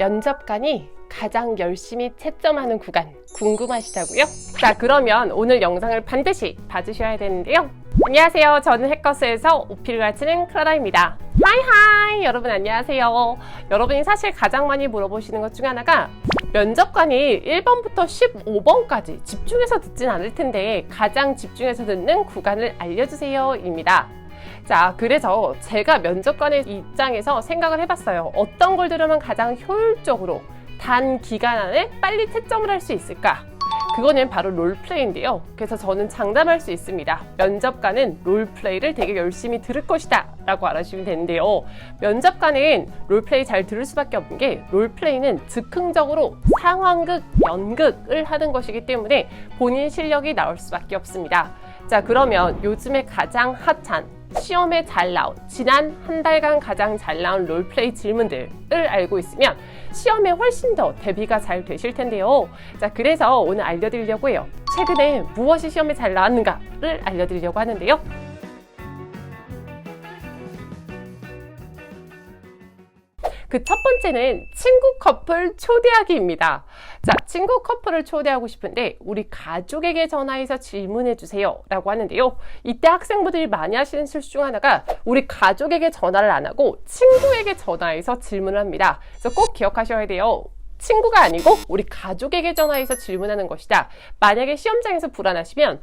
면접관이 가장 열심히 채점하는 구간 궁금하시다고요? 자 그러면 오늘 영상을 반드시 봐주셔야 되는데요. 안녕하세요. 저는 해커스에서 오피를 가르치는 클라라입니다. 하이하이! 여러분 안녕하세요. 여러분이 사실 가장 많이 물어보시는 것중 하나가 면접관이 1번부터 15번까지 집중해서 듣진 않을 텐데 가장 집중해서 듣는 구간을 알려주세요 입니다 자, 그래서 제가 면접관의 입장에서 생각을 해봤어요. 어떤 걸 들으면 가장 효율적으로 단 기간 안에 빨리 채점을 할 수 있을까? 그거는 바로 롤플레이인데요. 그래서 저는 장담할 수 있습니다. 면접관은 롤플레이를 되게 열심히 들을 것이다 라고 알아주시면 되는데요. 면접관은 롤플레이 잘 들을 수밖에 없는 게 롤플레이는 즉흥적으로 상황극, 연극을 하는 것이기 때문에 본인 실력이 나올 수밖에 없습니다. 자, 그러면 요즘에 가장 핫한 시험에 잘 나온 지난 한 달간 가장 잘 나온 롤플레이 질문들을 알고 있으면 시험에 훨씬 더 대비가 잘 되실 텐데요. 자, 그래서 오늘 알려드리려고 해요. 최근에 무엇이 시험에 잘 나왔는가를 알려드리려고 하는데요. 그 첫 번째는 친구 커플 초대하기입니다. 자, 친구 커플을 초대하고 싶은데 우리 가족에게 전화해서 질문해 주세요 라고 하는데요. 이때 학생분들이 많이 하시는 실수 중 하나가 우리 가족에게 전화를 안 하고 친구에게 전화해서 질문을 합니다. 그래서 꼭 기억하셔야 돼요. 친구가 아니고 우리 가족에게 전화해서 질문하는 것이다. 만약에 시험장에서 불안하시면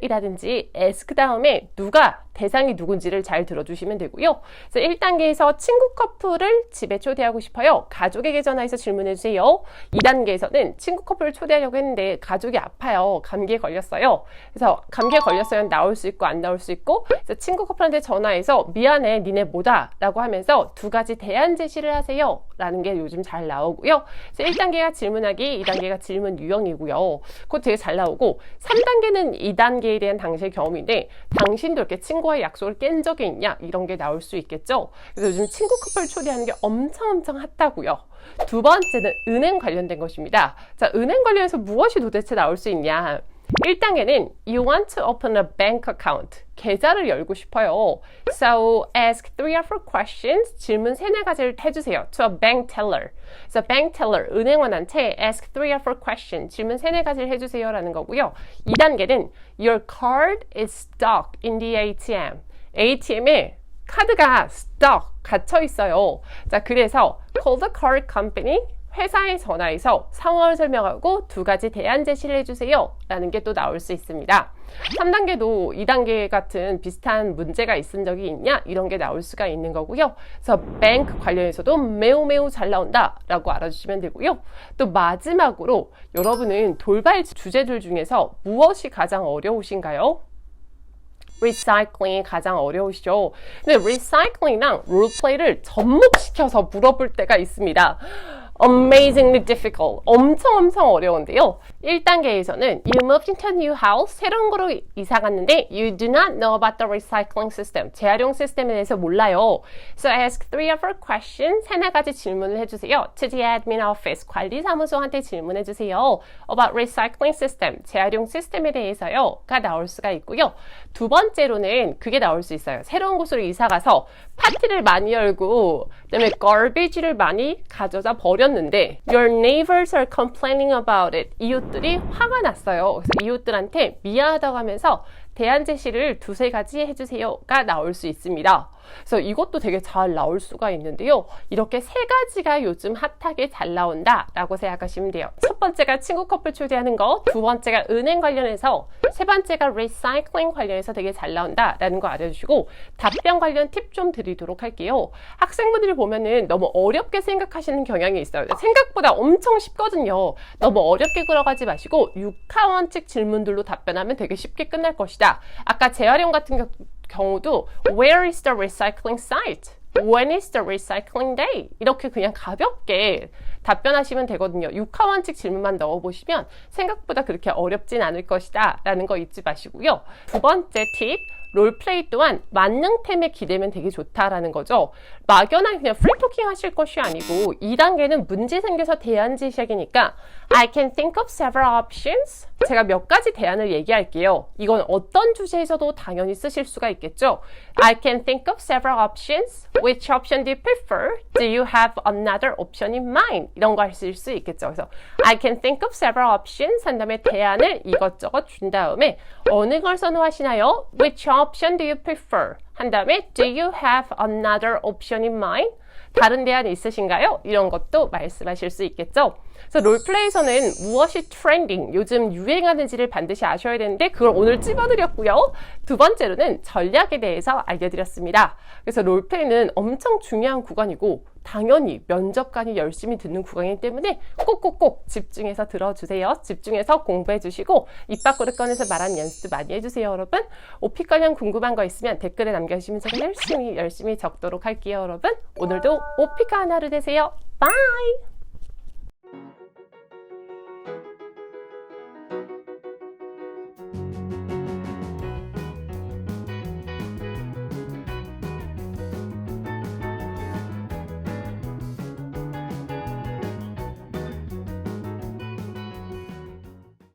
콜이라든지 에스크 다음에 누가 대상이 누군지를 잘 들어주시면 되고요. 그래서 1단계에서 친구 커플을 집에 초대하고 싶어요. 가족에게 전화해서 질문해 주세요. 2단계에서는 친구 커플을 초대하려고 했는데 가족이 아파요. 감기에 걸렸어요. 그래서 감기에 걸렸어요. 나올 수 있고 안 나올 수 있고 그래서 친구 커플한테 전화해서 미안해 니네 뭐다 라고 하면서 두 가지 대안 제시를 하세요. 라는 게 요즘 잘 나오고요. 그래서 1단계가 질문하기, 2단계가 질문 유형이고요. 그거 되게 잘 나오고 3단계는 2단계에 대한 당시의 경험인데 당신도 이렇게 친구 와의 약속을 깬 적이 있냐 이런 게 나올 수 있겠죠. 그래서 요즘 친구 커플 초대하는 게 엄청 엄청 핫하고요. 두 번째는 은행 관련된 것입니다. 자, 은행 관련해서 무엇이 도대체 나올 수 있냐? 1단계는 you want to open a bank account. 계좌를 열고 싶어요. So ask three or four questions. 질문 세네 가지를 해주세요. To a bank teller. So bank teller, 은행원한테 ask three or four questions. 질문 세네 가지를 해주세요 라는 거고요. 2단계는 your card is stuck in the ATM. ATM에 카드가 stuck, 갇혀 있어요. 자, 그래서 call the card company. 회사에 전화해서 상황을 설명하고 두 가지 대안 제시를 해주세요. 라는 게 또 나올 수 있습니다. 3단계도 2단계 같은 비슷한 문제가 있은 적이 있냐? 이런 게 나올 수가 있는 거고요. 그래서 뱅크 관련해서도 매우 매우 잘 나온다 라고 알아주시면 되고요. 또 마지막으로 여러분은 돌발 주제들 중에서 무엇이 가장 어려우신가요? 리사이클링이 가장 어려우시죠. 근데 리사이클링이랑 롤플레이를 접목시켜서 물어볼 때가 있습니다. amazingly difficult. 엄청 엄청 어려운데요. 1단계에서는 you moved into a new house. 새로운 거로 이사 갔는데 you do not know about the recycling system. 재활용 시스템에 대해서 몰라요. So ask three or four questions. 세네 가지 질문을 해주세요. To the admin office. 관리사무소한테 질문해 주세요. About recycling system. 재활용 시스템에 대해서요.가 나올 수가 있고요. 두 번째로는 그게 나올 수 있어요. 새로운 곳으로 이사 가서 파티를 많이 열고 그다음에 garbage를 많이 가져다 버렸는데 your neighbors are complaining about it. 이웃 들이 화가 났어요. 그래서 이웃들한테 미안하다고 하면서 대안 제시를 두세 가지 해주세요가 나올 수 있습니다. 그래서 이것도 되게 잘 나올 수가 있는데요. 이렇게 세 가지가 요즘 핫하게 잘 나온다라고 생각하시면 돼요. 첫 번째가 친구 커플 초대하는 거, 두 번째가 은행 관련해서, 세 번째가 리사이클링 관련해서 되게 잘 나온다라는 거 알려주시고 답변 관련 팁 좀 드리도록 할게요. 학생분들이 보면은 너무 어렵게 생각하시는 경향이 있어요. 생각보다 엄청 쉽거든요. 너무 어렵게 끌어가지 마시고 육하원칙 질문들로 답변하면 되게 쉽게 끝날 것이다. 아까 재활용 같은 경우 경우도 Where is the recycling site? When is the recycling day? 이렇게 그냥 가볍게 답변하시면 되거든요. 육하 원칙 질문만 넣어보시면 생각보다 그렇게 어렵진 않을 것이다 라는 거 잊지 마시고요. 두 번째 팁, 롤플레이 또한 만능템에 기대면 되게 좋다라는 거죠. 막연한 그냥 프리토킹 하실 것이 아니고 2단계는 문제 생겨서 대안 제시하기니까 I can think of several options. 제가 몇 가지 대안을 얘기할게요. 이건 어떤 주제에서도 당연히 쓰실 수가 있겠죠. I can think of several options. Which option do you prefer? Do you have another option in mind? 이런 거 하실 수 있겠죠. 그래서 I can think of several options 한 다음에 대안을 이것저것 준 다음에 어느 걸 선호하시나요? Which option do you prefer? 한 다음에 Do you have another option in mind? 다른 대안이 있으신가요? 이런 것도 말씀하실 수 있겠죠. 그래서 롤플레이에서는 무엇이 트렌딩, 요즘 유행하는지를 반드시 아셔야 되는데 그걸 오늘 찝어드렸고요. 두 번째로는 전략에 대해서 알려드렸습니다. 그래서 롤플레이는 엄청 중요한 구간이고 당연히 면접관이 열심히 듣는 구간이기 때문에 꼭꼭꼭 집중해서 들어주세요. 집중해서 공부해 주시고 입 밖으로 꺼내서 말하는 연습도 많이 해주세요, 여러분. 오피 관련 궁금한 거 있으면 댓글에 남겨주시면 제가 열심히 열심히 적도록 할게요, 여러분. 오늘도 오피카 하나로 되세요. 바이!